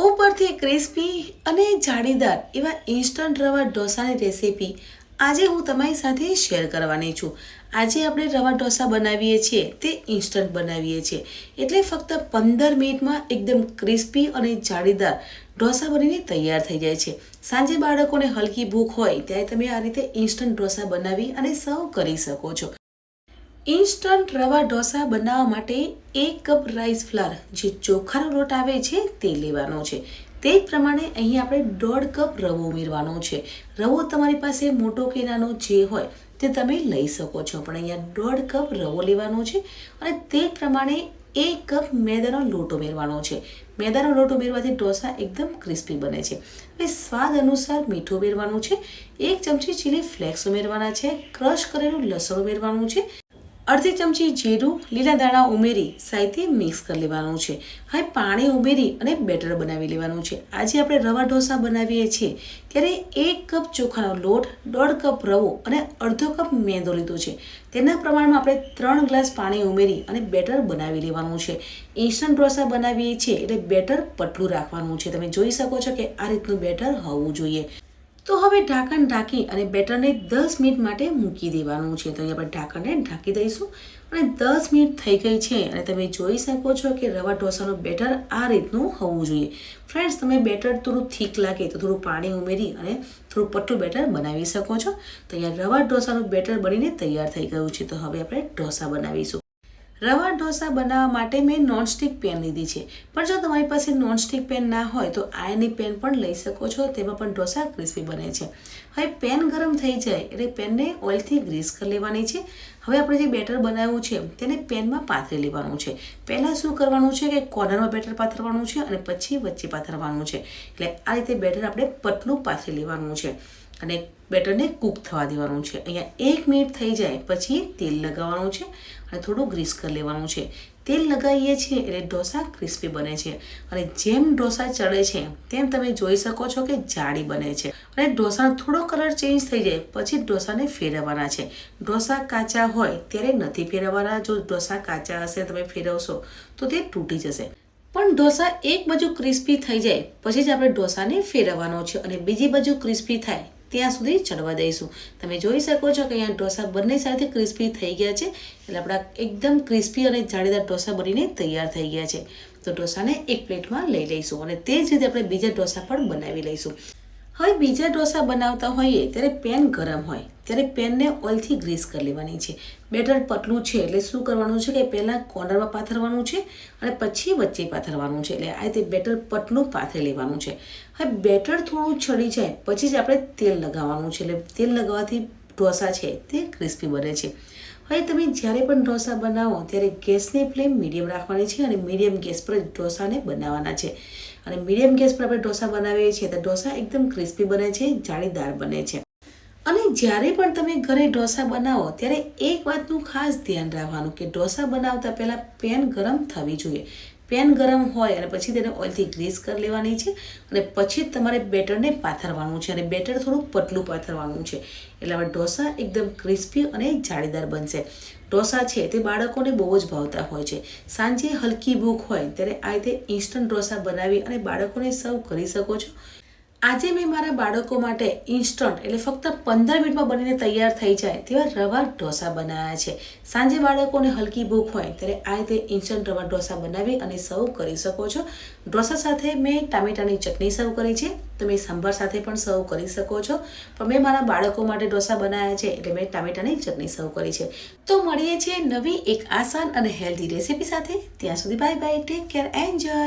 ઉપરથી ક્રિસ્પી અને જાળીદાર એવા ઇન્સ્ટન્ટ રવા ઢોસાની રેસીપી આજે હું તમારી સાથે શેર કરવાની છું. આજે આપણે રવા ઢોસા બનાવીએ છીએ, તે ઇન્સ્ટન્ટ બનાવીએ છીએ. એટલે ફક્ત પંદર મિનિટમાં એકદમ ક્રિસ્પી અને જાળીદાર ઢોસા બનીને તૈયાર થઈ જાય છે. સાંજે બાળકોને હલકી ભૂખ હોય, ત્યારે તમે આ રીતે ઇન્સ્ટન્ટ ઢોસા બનાવી અને સર્વ કરી શકો છો. ઇન્સ્ટન્ટ રવા ઢોસા બનાવવા માટે એક કપ રાઈસ ફ્લાર, જે ચોખાનો લોટ આવે છે તે લેવાનો છે. તે જ પ્રમાણે અહીં આપણે દોઢ કપ રવો ઉમેરવાનો છે. રવો તમારી પાસે મોટો કે નાનો જે હોય તે તમે લઈ શકો છો, પણ અહીંયા દોઢ કપ રવો લેવાનો છે અને તે જ પ્રમાણે એક કપ મેદાનો લોટ ઉમેરવાનો છે. મેદાનો લોટ ઉમેરવાથી ઢોસા એકદમ ક્રિસ્પી બને છે. હવે સ્વાદ અનુસાર મીઠું ઉમેરવાનું છે. એક ચમચી ચીલી ફ્લેક્સ ઉમેરવાના છે. ક્રશ કરેલું લસણ ઉમેરવાનું છે. અડધી ચમચી જીરું, લીલા દાણા ઉમેરી સાઈથી મિક્સ કરી લેવાનું છે. હવે પાણી ઉમેરી અને બેટર બનાવી લેવાનું છે. આજે આપણે રવા ઢોસા બનાવીએ છીએ. ત્યારે એક કપ ચોખાનો લોટ, દોઢ કપ રવો અને અડધો કપ મેંદો લીધો છે. તેના પ્રમાણમાં આપણે ત્રણ ગ્લાસ પાણી ઉમેરી અને બેટર બનાવી લેવાનું છે. ઇન્સ્ટન્ટ ઢોસા બનાવીએ છીએ એટલે બેટર પટલું રાખવાનું છે. તમે જોઈ શકો છો કે આ રીતનું બેટર હોવું જોઈએ. તો હવે ઢાંકણ ઢાંકી અને બેટરને દસ મિનિટ માટે મૂકી દેવાનું છે. તો અહીં આપણે ઢાંકણને ઢાંકી દઈશું અને દસ મિનિટ થઈ ગઈ છે અને તમે જોઈ શકો છો કે રવા ઢોસાનું બેટર આ રીતનું હોવું જોઈએ. ફ્રેન્ડ્સ, તમે બેટર થોડું થીક લાગે તો થોડું પાણી ઉમેરી અને થોડું પટલું બેટર બનાવી શકો છો. તો અહીંયા રવા ઢોસાનું બેટર બનીને તૈયાર થઈ ગયું છે. તો હવે આપણે ઢોસા બનાવીશું. રવા ઢોસા બનાવવા માટે મેં નોનસ્ટિક પેન લીધી છે. પણ જો તમારી પાસે નોનસ્ટિક પેન ના હોય તો આયની પેન પણ લઈ શકો છો, તેમાં પણ ઢોસા ક્રિસ્પી બને છે. હવે પેન ગરમ થઈ જાય એટલે પેનને ઓઇલથી ગ્રીસ કરી લેવાની છે. હવે આપણે જે બેટર બનાવ્યું છે, તેને પેનમાં પાથરી લેવાનું છે. પહેલાં શું કરવાનું છે કે કોર્નરમાં બેટર પાથરવાનું છે અને પછી વચ્ચે પાથરવાનું છે. એટલે આ રીતે બેટર આપણે પતલું પાથરી લેવાનું છે. અને બેટરને કૂક થવા દેવાનું છે. અહીંયા એક મિનિટ થઈ જાય, પછી તેલ લગાવવાનું છે અને થોડું ગ્રીસ કરી લેવાનું છે. તેલ લગાવીએ છીએ એટલે ઢોસા ક્રિસ્પી બને છે. અને જેમ ઢોસા ચડે છે, તેમ તમે જોઈ શકો છો કે જાડી બને છે. અને ઢોસાનો થોડો કલર ચેન્જ થઈ જાય, પછી ઢોસાને ફેરવવાના છે. ઢોસા કાચા હોય, ત્યારે નથી ફેરવવાના. જો ઢોસા કાચા હશે, તમે ફેરવશો, તો તે તૂટી જશે. પણ ઢોસા એક બાજુ ક્રિસ્પી થઈ જાય, પછી જ આપણે ઢોસાને ફેરવવાનો છે. અને બીજી બાજુ ક્રિસ્પી થાય ત્યાં સુધી ચડવા દઈશું. તમે જોઈ શકો છો કે અહીંયા ઢોસા બંને સાથે ક્રિસ્પી થઈ ગયા છે. એટલે આપણા એકદમ ક્રિસ્પી અને જાળીદાર ઢોસા બનીને તૈયાર થઈ ગયા છે. તો ઢોસાને એક પ્લેટમાં લઈ લઈશું અને તે જ રીતે આપણે બીજા ઢોસા પણ બનાવી લઈશું. હવે બીજા ઢોસા બનાવતા હોઈએ ત્યારે પેન ગરમ હોય, ત્યારે પેનને ઓઇલથી ગ્રીસ કરી લેવાની છે. બેટર પતલું છે એટલે શું કરવાનું છે કે પહેલાં કોર્નરમાં પાથરવાનું છે અને પછી વચ્ચે પાથરવાનું છે એટલે આ રીતે બેટર પતલું પાથરી લેવાનું છે. હવે બેટર થોડું ચડી જાય, પછી જ આપણે તેલ લગાવવાનું છે એટલે તેલ લગાવવાથી ઢોસા છે તે ક્રિસ્પી બને છે. હવે તમે જ્યારે પણ ઢોસા બનાવો, ત્યારે ગેસની ફ્લેમ મીડિયમ રાખવાની છે અને મીડિયમ ગેસ પર ઢોસાને બનાવવાના છે. અને મીડિયમ ગેસ પર આપણે ઢોસા બનાવીએ છીએ, તો ઢોસા એકદમ ક્રિસ્પી બને છે, જાળીદાર બને છે. અને જ્યારે પણ તમે ઘરે ઢોસા બનાવો, ત્યારે એક વાતનું ખાસ ધ્યાન રાખવાનું કે ઢોસા બનાવતા પહેલાં પેન ગરમ થવી જોઈએ. પેન ગરમ હોય અને પછી તેને ઓઇલથી ગ્રીસ કરી લેવાની છે અને પછી તમારે બેટરને પાથરવાનું છે અને બેટર થોડું પતલું પાથરવાનું છે. એટલે હવે ઢોસા એકદમ ક્રિસ્પી અને જાળીદાર બનશે. ઢોસા છે તે બાળકોને બહુ જ ભાવતા હોય છે. સાંજે હલકી ભૂખ હોય ત્યારે આ રીતે ઇન્સ્ટન્ટ ઢોસા બનાવી અને બાળકોને સર્વ કરી શકો છો. આજે મેં મારા બાળકો માટે ઇન્સ્ટન્ટ એટલે ફક્ત પંદર મિનિટમાં બનીને તૈયાર થઈ જાય તેવા રવા ઢોસા બનાવ્યા છે. સાંજે બાળકોને હલકી ભૂખ હોય ત્યારે આ રીતે ઇન્સ્ટન્ટ રવા ઢોસા બનાવી અને સર્વ કરી શકો છો. ઢોસા સાથે મેં ટામેટાની ચટણી સર્વ કરી છે. તમે સંભાર સાથે પણ સર્વ કરી શકો છો. પણ મેં મારા બાળકો માટે ઢોસા બનાવ્યા છે એટલે મેં ટામેટાની ચટણી સર્વ કરી છે. તો મળીએ છીએ નવી એક આસાન અને હેલ્ધી રેસીપી સાથે. ત્યાં સુધી bye bye take care enjoy